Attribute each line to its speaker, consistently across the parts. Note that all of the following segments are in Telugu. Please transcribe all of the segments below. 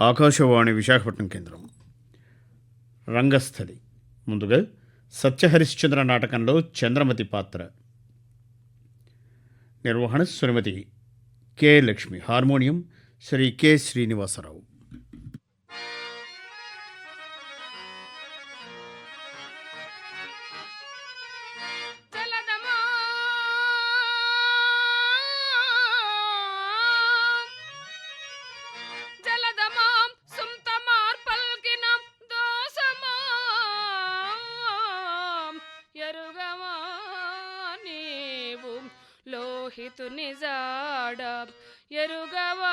Speaker 1: ఆకాశవాణి విశాఖపట్నం కేంద్రం. రంగస్థలి. ముందుగా సత్యహరిశ్చంద్ర నాటకంలో చంద్రమతి పాత్ర. నిర్వహణ
Speaker 2: Shrimati K Lakshmi. Harmonium Shri K Srinivasarao. Lohit నిజాడ ఎరుగవా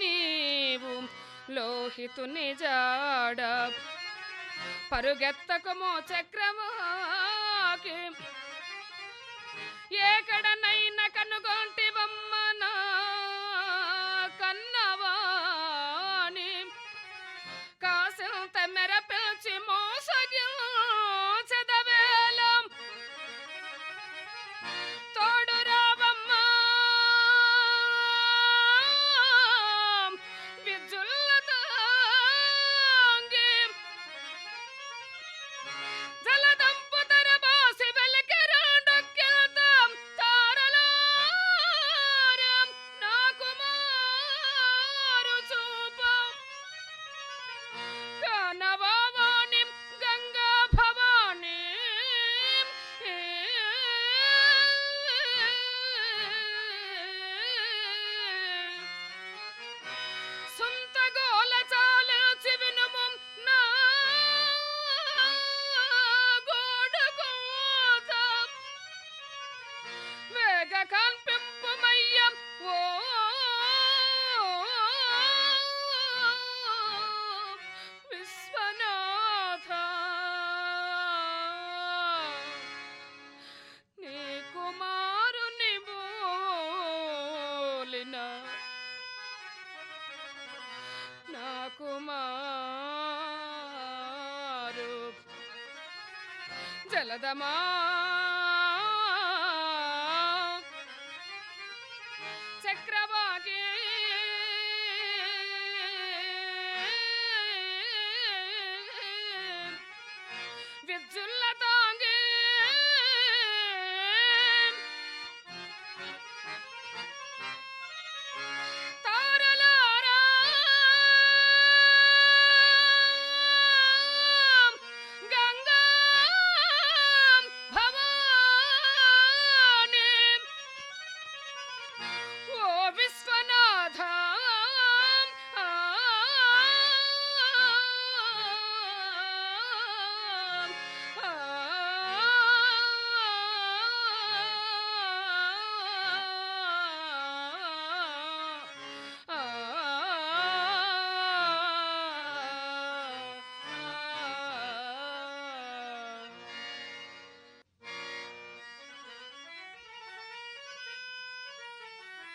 Speaker 2: నీవు? లోహితు నిజాడ పరుగెత్తకమో చక్రమాకి ఏకడ ಜಲದಮಾ ಚಕ್ರ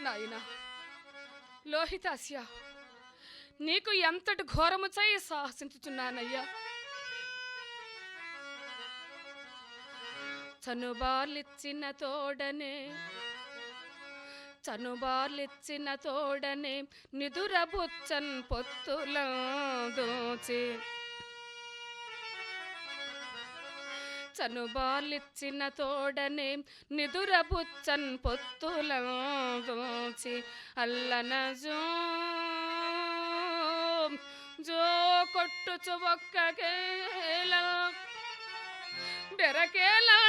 Speaker 2: నాయనా. లోహితాస్య నీకు ఎంతటి ఘోరము చేయి సాహసించుచున్నానయ్యా. చనుబార్లిచ్చిన తోడనే చనుబార్లిచ్చిన తోడనే నిదురబుచ్చన్ పొత్తుల దోచి చనుబాలిచ్చిన తోడనే నిదురబుచ్చన్ పొత్తుల దోచి అల్లన జో జో కొట్టుచు ఒక్కకేల బెరకేలా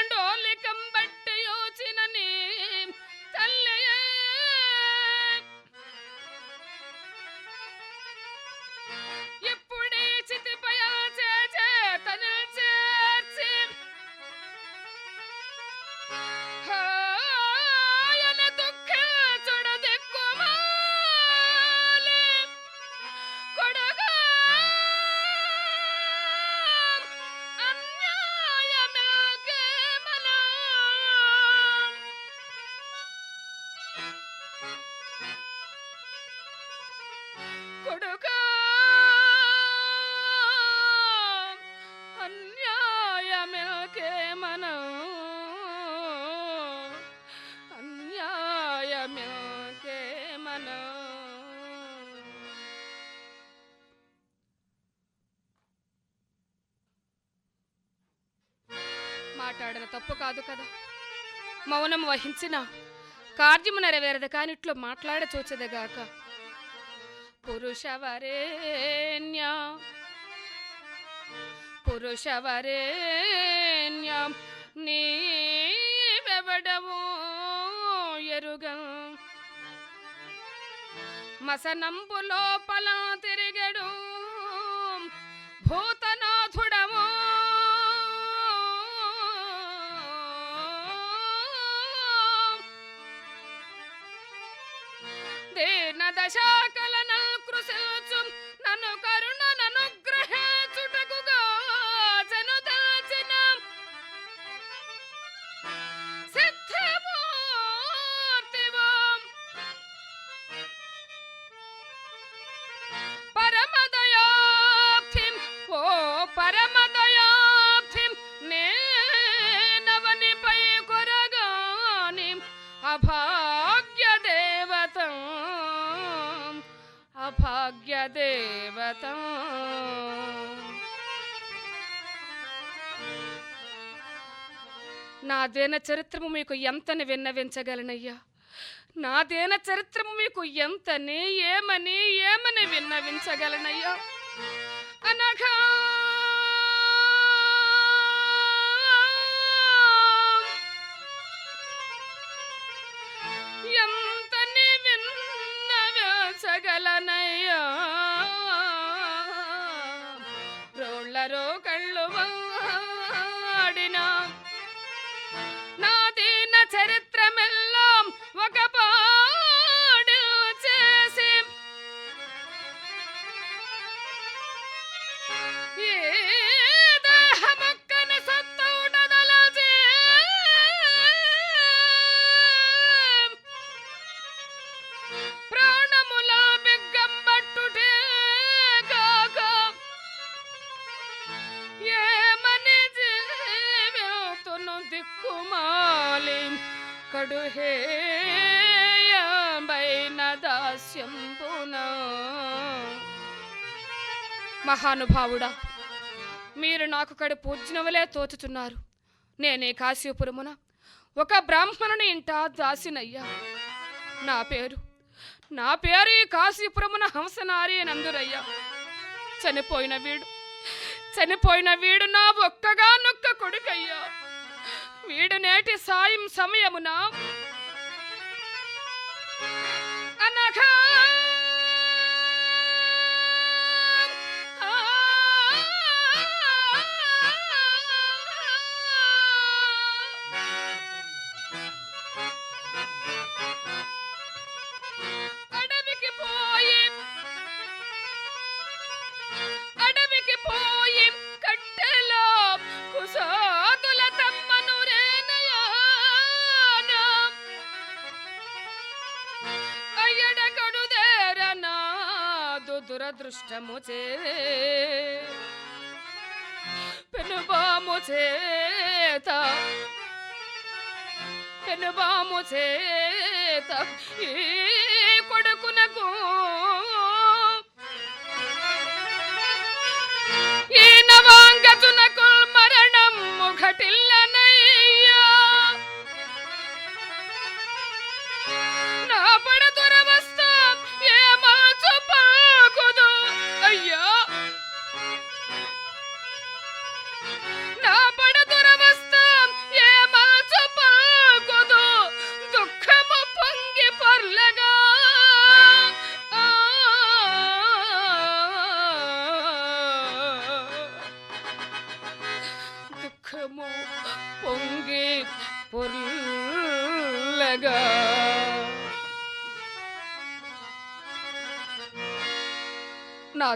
Speaker 2: మాట్లాడిన తప్పు కాదు కదా. మౌనం వహించిన కార్యము నెరవేరదు కానిట్లో మాట్లాడ చూచదగాక పురుషవరేణ్య పురుషవరేణ్యం నీవెవడవో ఎరుగా. మసనంబు లోపల తిరిగడు భూత దేన దేవత. నా దేన చరిత్రము మీకు ఎంతని విన్నవించగలనయ్యా? నా దేన చరిత్రము మీకు ఎంతని ఏమని ఏమని విన్నవించగలనయ్యా? అనగా మహానుభావుడా మీరు నాకు కడు పూజ్యనవలే తోచుతున్నారు. నేనే కాశీపురమున ఒక బ్రాహ్మణుని ఇంట దాసినయ్యా. నా పేరు నా పేరు ఈ కాశీపురమున హంసనారి నందురయ్యా చనిపోయిన వీడు చనిపోయిన వీడు నా ఒక్కగా నొక్క కొడుకయ్యా. వీడు నేటి సాయం సమయమున అనఘా దురదృష్టము చే పెనుబాము చేత పెనుబాము చేత ఈ కొడుకునకు ఈ నవాంగతునకు మరణం ముఘటిల్లనయ్యా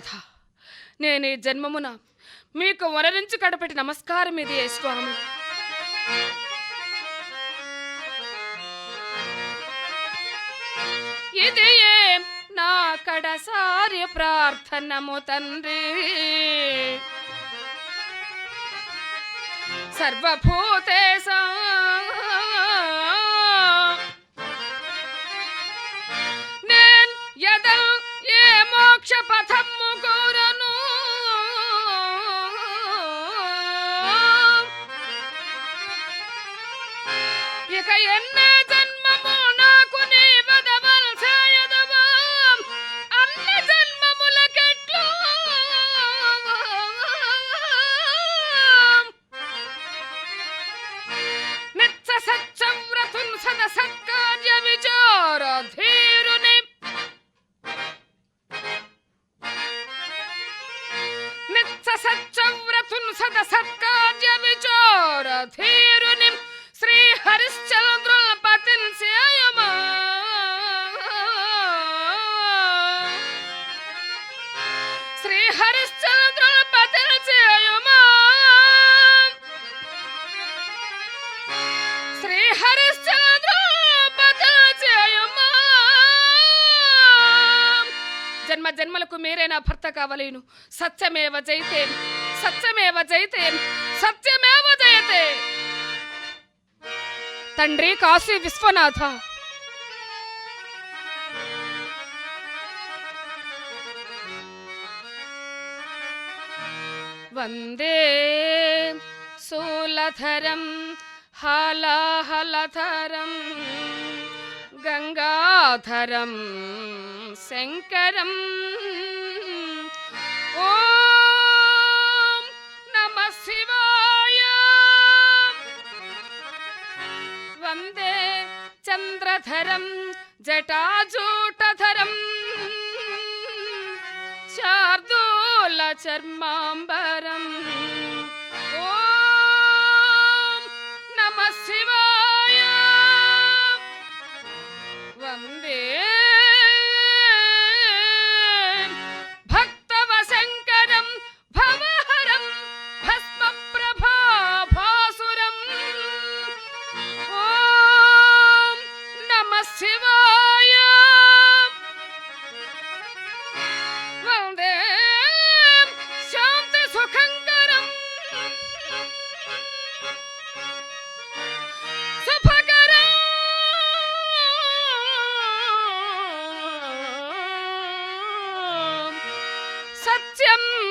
Speaker 2: నాథ నేను ఈ జన్మమున మీకు వరరించి కడపెట్టి నమస్కారం ఇది స్వామి ఇది నా కడసారి ప్రార్థనము తండ్రి. సర్వభూతే నేను ఎదల్ ఏ మోక్ష పథము ఇక ఎన్న జన్మము నాకు సత్కార్య ధీరుని నిత్య సత్యవ్రతున్ సద సత్కార్య స్తోత్రాల భజన చేయుమా శ్రీహరిశ్చంద్ర భజన చేయుమా జన్మ జన్మలకు మీరే భర్త కావలేను. సత్యమేవ జైతే సత్యమేవ జైతే సత్యమేవ జయతే. తండ్రి కాశీ విశ్వనాథ. വന്ദേ. ശൂലധരം ഹലാഹലധരം ഗംഗാധരം ശങ്കരം. ഓം നമ ശിവായ. വന്ദേ ചന്ദ്രധരം ജടാജൂട്ടധരം. चर्माम्बरम्।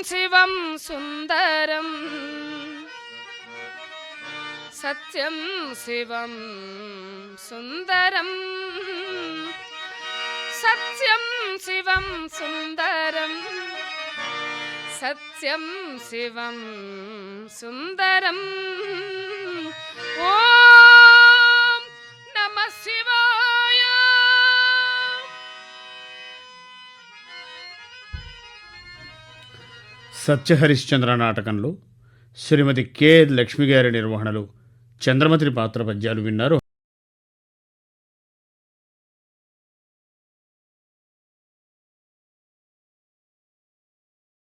Speaker 2: शिवं सुन्दरम् सत्यं शिवं सुन्दरम् सत्यं शिवं सुन्दरम् सत्यं शिवं सुन्दरम्।
Speaker 1: సత్యహరిశ్చంద్ర నాటకంలో శ్రీమతి కె లక్ష్మి గారి నిర్వహణలో చంద్రమతి పాత్ర పద్యాలు విన్నారు.